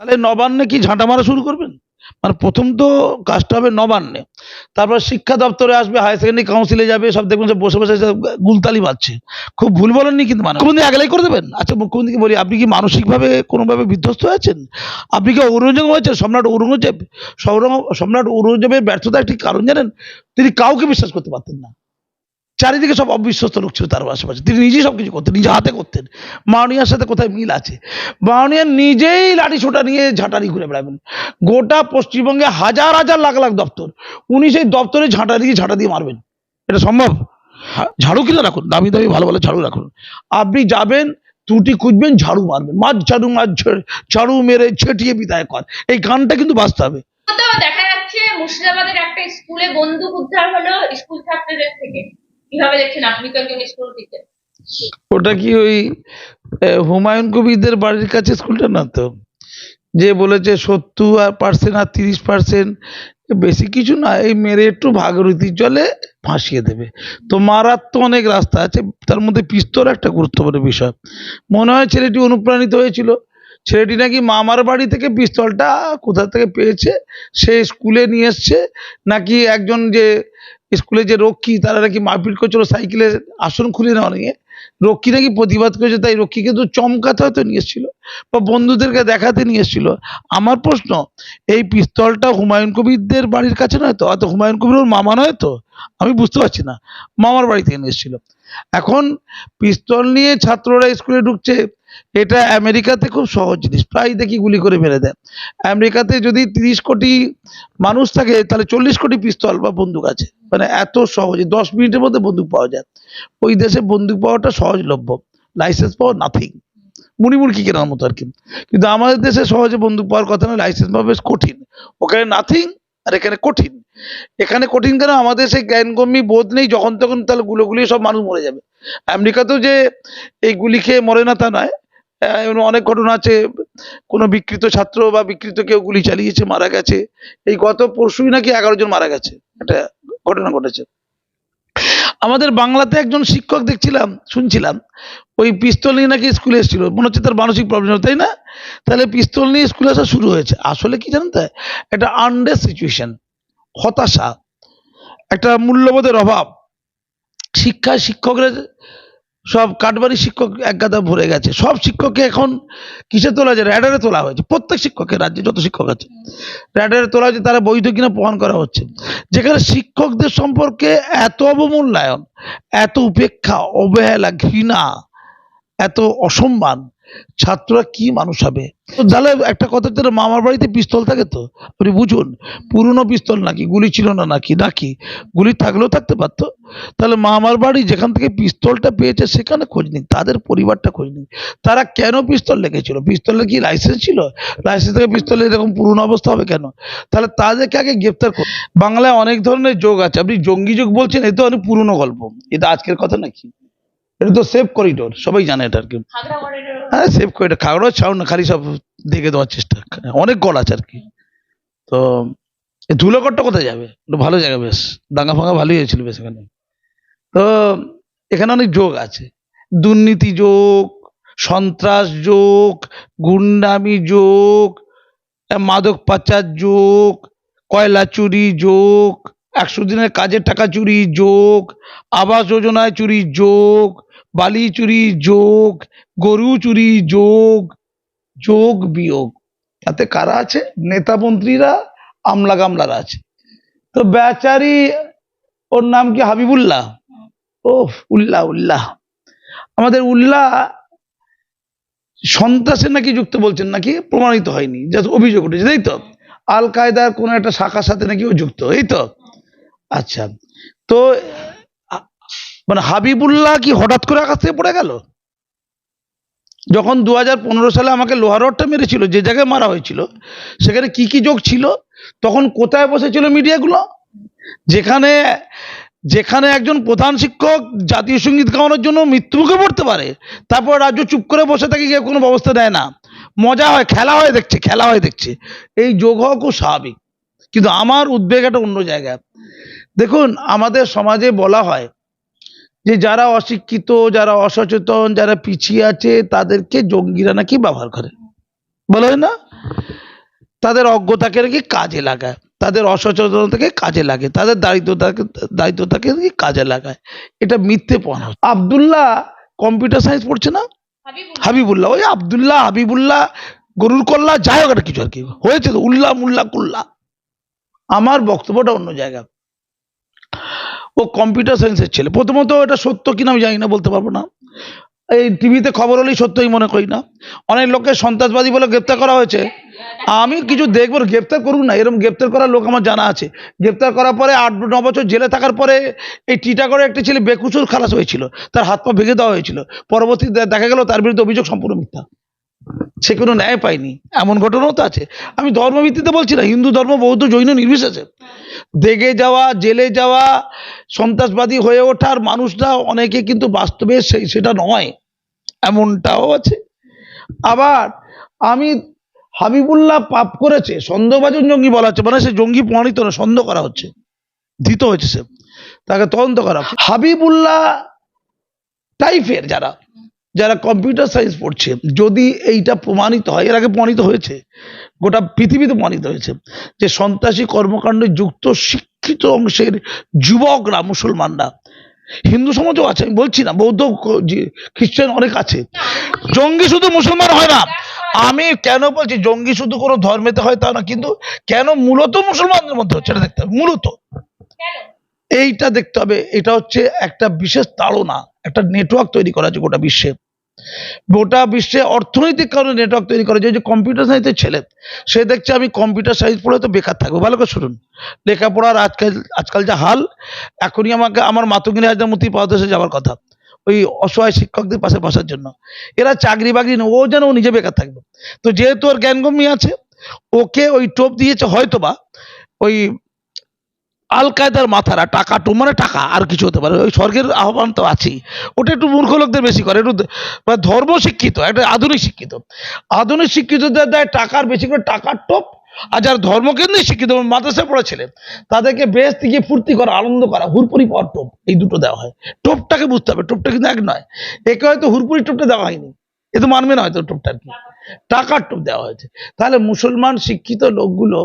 তাহলে নবান্নে কি ঝাঁটা মারা শুরু করবেন? মানে প্রথম তো কাজটা হবে নবান্নে। তারপর শিক্ষা দপ্তরে আসবে হায়ার সেকেন্ডারি কাউন্সিলে যাবে, সব দেখবেন বসে বসে গুলতালি মারছে খুব ভুল বলেননি কিন্তু মানে মুখ্যমন্ত্রী আগলাই করে দেবেন? আচ্ছা মুখ্যমন্ত্রীকে বলি, আপনি কি মানসিকভাবে কোনোভাবে বিধ্বস্ত আছেন আপনি কি ঔরঙ্গজেব হয়েছেন? সম্রাট ঔরঙ্গজেব, সম্রাট ঔরঙ্গজেবের ব্যর্থতার একটি কারণ জানেন? তিনি কাউকে বিশ্বাস করতে পারতেন না। চারিদিকে সব অবিশ্বস্ত লোক ছিল তার আশেপাশে। তিনি নিজেই সব কিছু করতেন নিজে হাতে করতেন। মাওনিয়ার সাথে কোথায় মিল আছে? মাওনিয়া নিজেই লাঠি ছোটা নিয়ে ঝাঁটারি ঘুরে বেড়াবেন। গোটা পশ্চিমবঙ্গে হাজার হাজার লাখ লাখ দপ্তর, উনি সেই দপ্তরে ঝাঁটা দিয়ে ঝাঁটা দিয়ে মারবেন। এটা সম্ভব? ঝাড়ু কিনে রাখুন, দামি দামি ভালো ভালো ঝাড়ু রাখুন। আপনি যাবেন, ত্রুটি খুঁজবেন, ঝাড়ু মারবেন। মাছ ঝাড়ু, মাছ ঝাড়ু- ঝাড়ু মেরে ছেটিয়ে বিদায় কর। এই গানটা কিন্তু বাঁচতে হবে। দেখা যাচ্ছে মুর্শিদাবাদের একটা স্কুলে বন্দুক উদ্ধার হলো স্কুল ছাত্রদের থেকে। কীভাবে দেখছেন? আপনি তো একজন স্কুল টিচার ওটা কি ওই হুমায়ুন কবিরদের বাড়ির কাছে স্কুলটা না তো? যে বলেছে সত্তর পার্সেন্ট আর তিরিশ পার্সেন্ট বেশি কিছু না, এই মেরে একটু ভাগরতি চলে ফাঁসিয়ে দেবে। তো মারার তো অনেক রাস্তা আছে, তার মধ্যে পিস্তল একটা গুরুত্বপূর্ণ বিষয়। মনে হয় ছেলেটি অনুপ্রাণিত হয়েছিল। ছেলেটি নাকি মামার বাড়ি থেকে পিস্তলটা কোথা থেকে পেয়েছে, সে স্কুলে নিয়ে এসছে, নাকি একজন যে স্কুলে যে রক্ষী, তারা নাকি মারপিট করছিল, সাইকেলের আসন খুলে নেওয়া নিয়ে। রক্ষী নাকি প্রতিবাদ করেছে, তাই রক্ষীকে তো চমকাতে হয়তো নিয়ে এসেছিল বা বন্ধুদেরকে দেখাতে নিয়ে এসেছিল। আমার প্রশ্ন, এই পিস্তলটা হুমায়ুন কবিরদের বাড়ির কাছে নয় তো? হয়তো হুমায়ুন কবির ওর মামা নয় তো? আমি বুঝতে পারছি না। মামার বাড়ি থেকে নিয়ে এসেছিল। এখন পিস্তল নিয়ে ছাত্ররা স্কুলে ঢুকছে এটা আমেরিকাতে খুব সহজ জিনিস। প্রায় দেখি গুলি করে মেরে দেয়। আমেরিকাতে যদি তিরিশ কোটি মানুষ থাকে, তাহলে চল্লিশ কোটি পিস্তল বা বন্দুক আছে। মানে এত সহজে, দশ মিনিটের মধ্যে বন্দুক পাওয়া যায়। ওই দেশে বন্দুক পাওয়াটা সহজলভ্য। লাইসেন্স পাওয়া নাথিং মুড়িমুড়কি কেনার মতো আর কিন্তু আমাদের দেশে সহজে বন্দুক পাওয়ার কথা না লাইসেন্স পাওয়া বেশ কঠিন। ওখানে নাথিং আর এখানে কঠিন। এখানে কঠিন কেন? আমাদের সেই জ্ঞানগম্যী বোধ নেই, যখন তখন তাহলে গুলো গুলিয়ে সব মানুষ মরে যাবে। আমেরিকাতেও যে এই গুলি খেয়ে মরে না তা নয়। অনেক ঘটনা আছে। কোনো বিকৃত ছাত্র বা বিকৃত কেউ গুলি চালিয়েছে, মারা গেছে। এই গত পরশুই নাকি এগারো জন মারা গেছে। একটা ঘটনা ঘটেছে। আমাদের বাংলাতে একজন শিক্ষক দেখছিলাম, শুনছিলাম, ওই পিস্তল নিয়ে নাকি স্কুলে এসেছিল। মনে হচ্ছে তার মানসিক প্রবলেম তাই না? তাহলে পিস্তল নিয়ে স্কুলে আসা শুরু হয়েছে। আসলে কি জানেন তো, একটা আন্ডার সিচুয়েশন হতাশা, একটা মূল্যবোধের অভাব। শিক্ষায় শিক্ষকরা সব কাঠবাড়ি শিক্ষক একগাদা ভরে গেছে। সব শিক্ষককে এখন কিসে তোলা হয়েছে র্যাডারে তোলা হয়েছে। প্রত্যেক শিক্ষকের রাজ্যে যত শিক্ষক আছে, র্যাডারে তোলা হয়েছে, তারা বৈধ কিনা প্রমাণ করা হচ্ছে। যেখানে শিক্ষকদের সম্পর্কে এত অবমূল্যায়ন, এত উপেক্ষা, অবহেলা, ঘৃণা, এত অসম্মান ছাত্ররা কি মানুষ হবে? তাহলে একটা কথা হচ্ছে মামার বাড়িতে পিস্তল থাকে তো? আপনি বুঝুন, পুরনো পিস্তল নাকি? গুলি ছিল না নাকি? নাকি? গুলি থাকলেও থাকতে পারতো। তাহলে মামার বাড়ি যেখান থেকে পিস্তলটা পেয়েছে সেখানে খোঁজ নিন তাদের পরিবারটা খোঁজ নিন তারা কেন পিস্তল রেখেছিল? পিস্তলের কি লাইসেন্স ছিল? লাইসেন্স থেকে পিস্তল এরকম পুরনো অবস্থা হবে কেন? তাহলে তাদেরকে আগে গ্রেপ্তার করুন বাংলায় অনেক ধরনের যোগ আছে। আপনি জঙ্গি যোগ বলছেন, এ তো অনেক পুরনো গল্প। এটা আজকের কথা নাকি? এটা তো সেফ করিডোর সবাই জানে এটা আর কি। হ্যাঁ সেভ করে এটা খাওয়ারও ছাও না খালি সব দেখে দেওয়ার চেষ্টা। অনেক গল আছে আর কি। তো ধুলোকরটা কোথায় যাবে? একটু ভালো জায়গা বেশ। দাঙ্গা ফাঙ্গা ভালোই হয়েছিল বেশ এখানে। তো এখানে অনেক যোগ আছে। দুর্নীতি যোগ সন্ত্রাস যোগ গুন্ডামি যোগ মাদক পাচার যোগ কয়লা চুরি যোগ একশো দিনের কাজের টাকা চুরি যোগ আবাস যোজনায় চুরি যোগ বালি চুরি যোগ, গরু চুরি যোগ যোগ বিয়োগ। তাতে কারা আছে? নেতা মন্ত্রীরা, আমলা গামলারা আছে। তো বেচারি, ওর নাম কি হাবিবুল্লাহ? ও উল্লাহ উল্লাহ। আমাদের উল্লাহ সন্ত্রাসে নাকি যুক্ত বলছেন নাকি? প্রমাণিত হয়নি। জাস্ট অভিযোগ উঠেছে, তাই তো? আল কায়দার কোন একটা শাখার সাথে নাকি ও যুক্ত, এই তো? আচ্ছা। তো মানে হাবিবুল্লাহ কি হঠাৎ করে আকাশ থেকে পড়ে গেল? যখন দু হাজার পনেরো সালে আমাকে লোহার রডটা মেরেছিল, যে জায়গায় মারা হয়েছিল, সেখানে কি কি যোগ ছিল? তখন কোথায় বসেছিল মিডিয়াগুলো? যেখানে যেখানে একজন প্রধান শিক্ষক জাতীয় সংগীত গাওয়ানোর জন্য মৃত্যুমুখে পড়তে পারে, তারপর রাজ্য চুপ করে বসে থাকে, কেউ কোনো ব্যবস্থা দেয় না। মজা হয়, খেলা হয় দেখছে, খেলা হয় দেখছে। এই যোগ হওয়া খুব স্বাভাবিক। কিন্তু আমার উদ্বেগ একটা অন্য জায়গায়। দেখুন, আমাদের সমাজে বলা হয় যে যারা অশিক্ষিত যারা অসচেতন যারা পিছিয়ে আছে তাদেরকে জঙ্গিরা নাকি ব্যবহার করে। বলা হয় না? তাদের অজ্ঞতাকে নাকি কাজে লাগায়। তাদের অসচেতনতাকে কাজে লাগে। তাদের দারিদ্রতাকে দারিদ্রতাকে নাকি কাজে লাগায়। এটা মিথ্যে পড়া আবদুল্লাহ কম্পিউটার সায়েন্স পড়ছে না? হাবিবুল্লাহ। ওই আবদুল্লাহ হাবিবুল্লাহ গরুর কল্লা যাই হোক একটা কিছু আর কি। হয়েছে তো উল্লাহ মুল্লা কুল্লা আমার বক্তব্যটা অন্য জায়গা ও কম্পিউটার সায়েন্সের ছেলে। প্রথমত এটা সত্য কিনা আমি জানি না, বলতে পারব না। এই টিভিতে খবর হলেই সত্যই মনে করি না। অনেক লোককে সন্ত্রাসবাদী বলে গ্রেপ্তার করা হয়েছে। আমি কিছু দেখব, গ্রেপ্তার করুন না এরকম গ্রেপ্তার করার লোক আমার জানা আছে। গ্রেপ্তার করার পরে আট, ন বছর জেলে থাকার পরে এই টিটাগড়ে একটা ছেলে বেকুচুর খালাস হয়েছিল। তার হাত পা ভেঙে দেওয়া হয়েছিল। পরবর্তীতে দেখা গেল তার বিরুদ্ধে অভিযোগ সম্পূর্ণ মিথ্যা। সে কোনো ন্যায় পায়নি। এমন ঘটনাও তো আছে। আমি ধর্মভিত্তিতে বলছি না, হিন্দু ধর্ম বৌদ্ধ জৈন নির্বিশেষে। দেগে যাওয়া, জেলে যাওয়া, সন্ত্রাসবাদী হয়ে ওঠার মানুষরা অনেকে কিন্তু বাস্তবে সেই সেটা নয়। এমনটাও আছে। আবার আমি হাবিবুল্লাহ পাপ করেছে সন্দেহভাজন জঙ্গি বলা হচ্ছে মানে সে জঙ্গি প্রমাণিত না সন্দেহ করা হচ্ছে, ধৃত হয়েছে সে। তাকে তদন্ত করা হাবিবুল্লাহ টাইপের যারা যারা কম্পিউটার সায়েন্স পড়ছে, যদি এইটা প্রমাণিত হয়, এর আগে প্রমাণিত হয়েছে, গোটা পৃথিবীতে প্রমাণিত হয়েছে, যে সন্ত্রাসী কর্মকাণ্ডে যুক্ত শিক্ষিত অংশের যুবকরা মুসলমানরা, হিন্দু সমাজও আছে, আমি বলছি না, বৌদ্ধ খ্রিস্টান অনেক আছে, জঙ্গি শুধু মুসলমান হয় না, আমি কেন বলছি জঙ্গি শুধু কোনো ধর্মেতে হয় তা না, কিন্তু কেন মূলত মুসলমানদের মধ্যে হচ্ছে দেখতে হবে, মূলত। এইটা দেখতে হবে, এটা হচ্ছে একটা বিশেষ তাড়না, একটা নেটওয়ার্ক তৈরি করা আছে গোটা বিশ্বে। গোটা বিশ্বে অর্থনৈতিক কারণে নেটওয়ার্ক তৈরি করা, যে কম্পিউটার সায়েন্সের ছেলে, সে দেখছে আমি কম্পিউটার সায়েন্স পড়ে তো বেকার থাকব। ভালো করে শুনুন। লেখাপড়ার আজকাল আজকাল যা হাল, এখনই আমাকে, আমার মাতঙ্গিনী হাজরামতি পাদদেশে যাওয়ার কথা। ওই অসহায় শিক্ষকদের পাশে বসার জন্য। এরা চাকরি বাকরি না ও যেন ও নিজে বেকার থাকবে। তো যেহেতু ওর জ্ঞানগম্যি আছে, ওকে ওই টোপ দিয়েছে হয়তোবা ওই আল কায়দার মাথারা টাকা টু মানে টাকা, আর কিছু হতে পারে। ওই স্বর্গের আহ্বান তো আছেই। ওটা একটু মূর্খ লোকদের বেশি করে। একটু মানে ধর্ম শিক্ষিত, একটা আধুনিক শিক্ষিত। আধুনিক শিক্ষিতদের দেয় টাকার বেশি করে টাকার টোপ, আর যারা ধর্মকেন্দ্রিক শিক্ষিত, মাদ্রাসায় পড়া ছেলে তাদেরকে বেশ থেকে ফুর্তি করা, আনন্দ করা, হুরপুরি পর টোপ, এই দুটো দেওয়া হয়। টোপটাকে বুঝতে হবে, টোপটা কিন্তু এক নয়। একে হয়তো হুরপুরি টোপটা দেওয়া হয়নি, এ তো মানবে না হয়তো টোপটা কি। টাকার টোপ দেওয়া হয়েছে। তাহলে মুসলমান শিক্ষিত লোকগুলো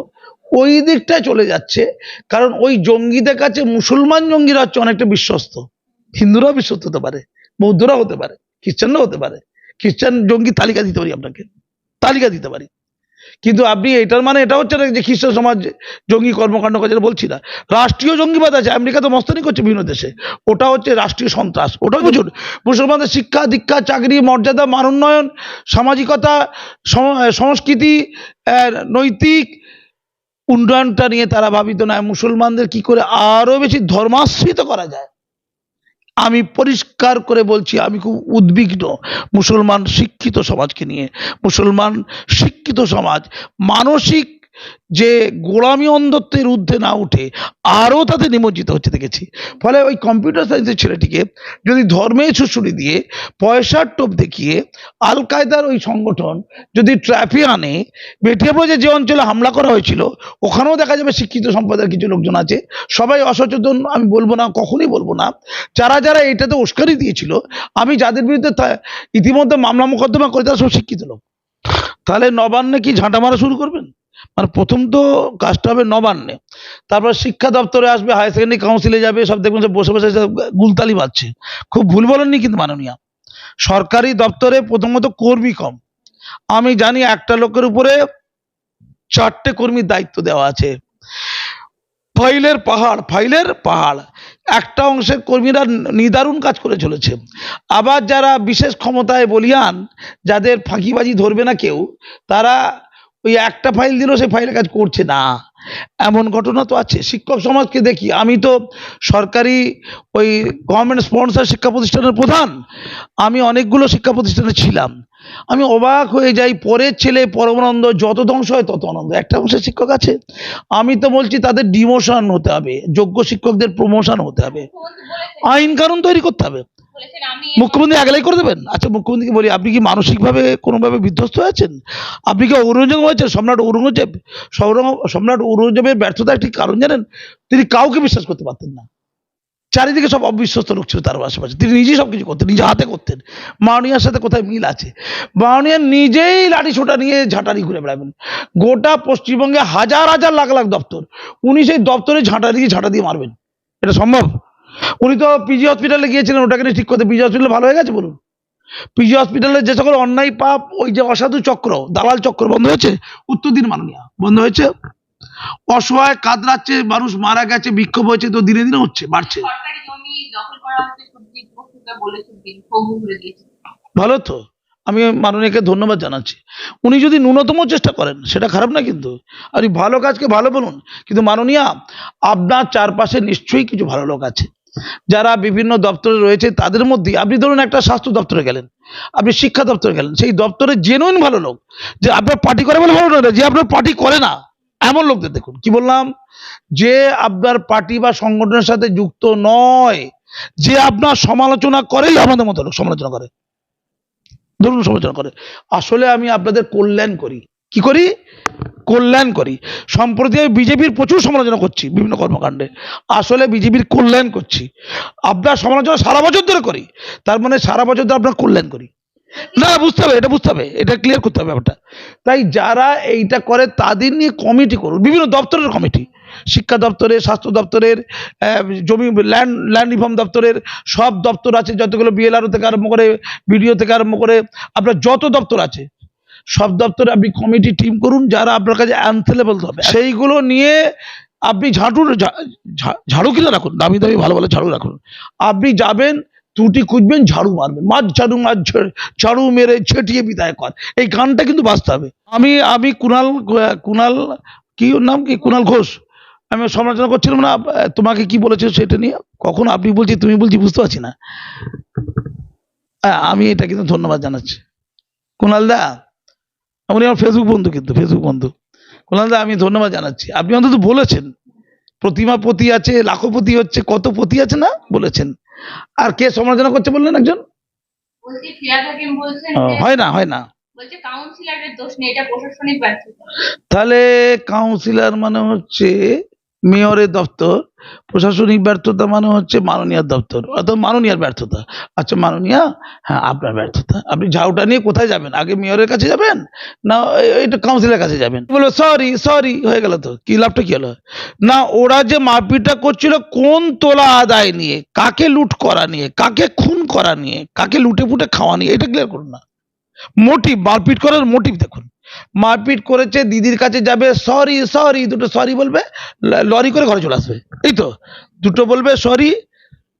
ওই দিকটায় চলে যাচ্ছে। কারণ ওই জঙ্গিদের কাছে মুসলমান জঙ্গিরা হচ্ছে অনেকটা বিশ্বস্ত। হিন্দুরাও বিশ্বস্ত হতে পারে বৌদ্ধরাও হতে পারে খ্রিস্টানরাও হতে পারে। খ্রিস্টান জঙ্গি তালিকা দিতে পারি আপনাকে, তালিকা দিতে পারি। কিন্তু আপনি এটার মানে এটা হচ্ছে না যে খ্রিস্টান সমাজ জঙ্গি কর্মকাণ্ড করে, যেটা বলছি না। রাষ্ট্রীয় জঙ্গিবাদ আছে, আমেরিকা তো মস্তানি করছে বিভিন্ন দেশে। ওটা হচ্ছে রাষ্ট্রীয় সন্ত্রাস। ওটাও বুঝুন, মুসলমানদের শিক্ষা, দীক্ষা, চাকরি, মর্যাদা, মান উন্নয়ন, সামাজিকতা সংস্কৃতি নৈতিক উন্নয়নটা নিয়ে তারা ভাবিত নয়। মুসলমানদের কি করে আরও বেশি ধর্মাশ্রিত করা যায়? আমি পরিষ্কার করে বলছি, আমি খুব উদ্বিগ্ন মুসলমান শিক্ষিত সমাজকে নিয়ে। মুসলমান শিক্ষিত সমাজ মানসিক যে গোলামী অন্ধত্বের ঊর্ধ্বে না উঠে আরও তাতে নিমজ্জিত হচ্ছে দেখেছি। ফলে ওই কম্পিউটার সায়েন্সের ছেলেটিকে যদি ধর্মে সুশুরি দিয়ে পয়সার টোপ দেখিয়ে আল কায়দার ওই সংগঠন যদি ট্র্যাফিক আনে বেটিয়াপুরে যে অঞ্চলে হামলা করা হয়েছিল, ওখানেও দেখা যাবে শিক্ষিত সম্প্রদায়ের কিছু লোকজন আছে। সবাই অসচেতন, আমি বলব না, কখনই বলব না। যারা যারা এটাতে উস্কানি দিয়েছিল, আমি যাদের বিরুদ্ধে ইতিমধ্যে মামলা মোকদ্দমা করে, তারা সব শিক্ষিত লোক। তাহলে নবান্নে কি ঝাঁটা মারা শুরু করবেন? মানে প্রথম তো কাজটা হবে নবান্নে। তারপর শিক্ষা দপ্তরে আসবে হায়ার সেকেন্ডারি কাউন্সিলে যাবে, সব দেখবেন বসে বসে গুলতালি মারছে খুব ভুল বলেননি কিন্তু মাননীয়া। সরকারি দপ্তরে প্রথমত কর্মী কম। আমি জানি একটা লোকের উপরে চারটে কর্মীর দায়িত্ব দেওয়া আছে। ফাইলের পাহাড় ফাইলের পাহাড়। একটা অংশের কর্মীরা নিদারুণ কাজ করে চলেছে। আবার যারা বিশেষ ক্ষমতায় বলিয়ান, যাদের ফাঁকিবাজি ধরবে না কেউ, তারা ওই একটা ফাইল দিলেও সেই ফাইলের কাজ করছে না। এমন ঘটনা তো আছে। শিক্ষক সমাজকে দেখি, আমি তো সরকারি ওই গভর্নমেন্ট স্পন্সর শিক্ষা প্রতিষ্ঠানের প্রধান। আমি অনেকগুলো শিক্ষা প্রতিষ্ঠানে ছিলাম। আমি অবাক হয়ে যাই, পরের ছেলে পরমানন্দ যত ধ্বংস হয় তত আনন্দ। একটা অংশের শিক্ষক আছে। আমি তো বলছি, তাদের ডিমোশন হতে হবে, যোগ্য শিক্ষকদের প্রমোশন হতে হবে। আইন কানুন তৈরি করতে হবে। মুখ্যমন্ত্রী আগলাই করে দেবেন? আচ্ছা মুখ্যমন্ত্রীকে বলি, আপনি কি মানসিকভাবে কোনোভাবে বিধ্বস্ত হয়েছেন? আপনি কি ঔরঙ্গজেব হয়েছেন? সম্রাট ঔরঙ্গজেব, সম্রাট ঔরঙ্গজেবের ব্যর্থতা একটি কারণ জানেন? তিনি কাউকে বিশ্বাস করতে পারতেন না। চারিদিকে সব অবিশ্বস্ত লোক ছিল তার আশেপাশে তিনি নিজেই সব কিছু করতেন, নিজে হাতে করতেন। মাওনিয়ার সাথে কোথায় মিল আছে? মাওনিয়া নিজেই লাঠি ছোটা নিয়ে ঝাঁটারি ঘুরে বেড়াবেন। গোটা পশ্চিমবঙ্গে হাজার হাজার লাখ লাখ দপ্তর, উনি সেই দপ্তরে ঝাঁটা দিয়ে ঝাঁটা দিয়ে মারবেন। এটা সম্ভব? উনি তো পিজি হসপিটালে গিয়েছিলেন ওটাকে নিয়ে ঠিক করতে। পিজি হসপিটাল ভালো হয়ে গেছে বলুন? পিজি হসপিটালে যে সকল অন্যায় পাপ ওই যে অসাধু চক্র দালাল চক্র বন্ধ হয়েছে? উত্তর দিন মাননীয় বন্ধ হয়েছে? অসহায় কাতরাচ্ছে মানুষ মারা গেছে বিক্ষোভ হয়েছে তো দিনে দিনে হচ্ছে বাড়ছে। ভালো তো। আমি মাননীয়কে ধন্যবাদ জানাচ্ছি। উনি যদি ন্যূনতম চেষ্টা করেন সেটা খারাপ না কিন্তু। আর ভালো কাজকে ভালো বলুন। কিন্তু মাননীয়া আপনার চারপাশে নিশ্চয়ই কিছু ভালো লোক আছে। যারা বিভিন্ন দপ্তরে রয়েছে, তাদের মধ্যে আপনি ধরুন একটা স্বাস্থ্য দপ্তরে গেলেন, আপনি শিক্ষা দপ্তরে গেলেন, সেই দপ্তরে জেনুইন ভালো লোক, যে আপনার পার্টি করে বলে ভালো লোক যে আপনার পার্টি করে না, এমন লোকদের দেখুন। কি বললাম? যে আপনার পার্টি বা সংগঠনের সাথে যুক্ত নয়, যে আপনার সমালোচনা করেই আমাদের মতো লোক সমালোচনা করে। ধরুন সমালোচনা করে। আসলে আমি আপনাদের কল্যাণ করি। কি করি? কল্যাণ করি। সম্প্রতি আমি বিজেপির প্রচুর সমালোচনা করছি বিভিন্ন কর্মকাণ্ডে। আসলে বিজেপির কল্যাণ করছি। আপনার সমালোচনা সারা বছর ধরে করি। তার মানে সারা বছর ধরে আপনার কল্যাণ করি। না, বুঝতে হবে, এটা বুঝতে হবে। এটা ক্লিয়ার করতে হবে ব্যাপারটা। তাই যারা এইটা করে, তাদের নিয়ে কমিটি করুন। বিভিন্ন দপ্তরের কমিটি শিক্ষা দপ্তরের, স্বাস্থ্য দপ্তরের জমি ল্যান্ড ল্যান্ড রিফর্ম দপ্তরের, সব দপ্তর আছে, যতগুলো বিএলআরও থেকে আরম্ভ করে বিডিও থেকে আরম্ভ করে, আপনার যত দপ্তর আছে সব দপ্তরে আপনি কমিটি টিম করুন, যারা আপনার কাছে অ্যান্সেলেবল হবে। সেইগুলো নিয়ে আপনি ঝাঁটুর ঝাড়ু কিনে রাখুন, দামি দামি ভালো ভালো ঝাড়ু রাখুন। আপনি যাবেন, ত্রুটি খুঁজবেন, ঝাড়ু মারবেন। মাছ ঝাড়ু, মাছ ঝাড়ু- মেরে ছেটিয়ে বিদায় কর। এই গানটা কিন্তু বাঁচতে হবে। আমি আমি কুনাল কুনাল, কি ওর নাম কি? কুনাল ঘোষ। আমি সমালোচনা করছিলাম না, তোমাকে কি বলেছে সেটা নিয়ে? কখন আপনি বলছি, তুমি বলছি, বুঝতে পারছি না। আমি এটা কিন্তু ধন্যবাদ জানাচ্ছি। কুনাল দা উনি আমার ফেসবুক বন্ধু কিন্তু ফেসবুক বন্ধু। বললাম দা আমি ধন্যবাদ জানাচ্ছি। আপনি অন্তত বলেছেন প্রতিমা পতি আছে লাখপতি হচ্ছে কত পতি আছে না? বলেছেন। আর কে সমালোচনা করছে বললেন একজন? হয় না হয় না। তাহলে কাউন্সিলর মানে হচ্ছে মেয়রের দপ্তর, প্রশাসনিক ব্যর্থতা মানে হচ্ছে মাননীয়ার দপ্তর, অর্থাৎ মাননীয়ার ব্যর্থতা। আচ্ছা মাননীয়া হ্যাঁ আপনার ব্যর্থতা। আপনি ঝাউটা নিয়ে কোথায় যাবেন? আগে মেয়রের কাছে যাবেন? না এটা কাউন্সিলের কাছে যাবেন? বলো সরি সরি হয়ে গেল তো। কি লাভটা কি হলো? না, ওরা যে মারপিটটা করছিল কোন তোলা আদায় নিয়ে, কাকে লুট করা নিয়ে, কাকে খুন করা নিয়ে, কাকে লুটে ফুটে খাওয়া নিয়ে, এটা ক্লিয়ার করুন না। মোটিভ, মারপিট করার মোটিভ দেখুন। মারপিট করেছে, দিদির কাছে যাবে সরি সরি দুটো সরি বলবে লরি করে ঘরে চলে আসবে, এই তো, দুটো বলবে সরি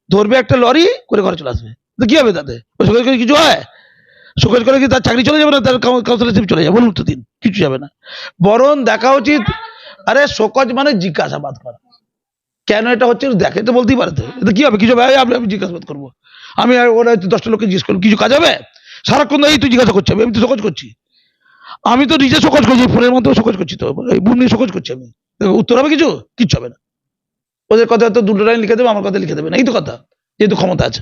ধরবে একটা লরি করে ঘরে চলে আসবে, তো কি হবে তাতে? শোকেজ করে কিছু হয়? শোকেজ করে কি তার চাকরি চলে যাবে না, তার কাউন্সিলরশিপ চলে যাবে? বলুন তো দিন, কিছু যাবে না। বরং দেখা উচিত, আরে শোকজ মানে জিজ্ঞাসাবাদ করা। কেন এটা হচ্ছে দেখে তো বলতেই পারে তো কি হবে? কিছু হবে? এই আমি জিজ্ঞাসাবাদ করব। আমি ওরা দশটা লোককে জিজ্ঞেস করব। কিছু কাজ হবে? সারাক্ষণ এই তুই জিজ্ঞাসা করছি আমি আমি তো শোকজ করছি। আমি তো নিজে শোকজ করছি, ফোনের মাধ্যমে শোকজ করছি তো বোন নিয়ে শোকজ করছি আমি। উত্তর হবে কিছু? কিচ্ছু হবে না। ওদের কথা তো দুটো লাইন লিখে দেবে, আমার কথা লিখে দেবে না। এই তো কথা, যেহেতু ক্ষমতা আছে।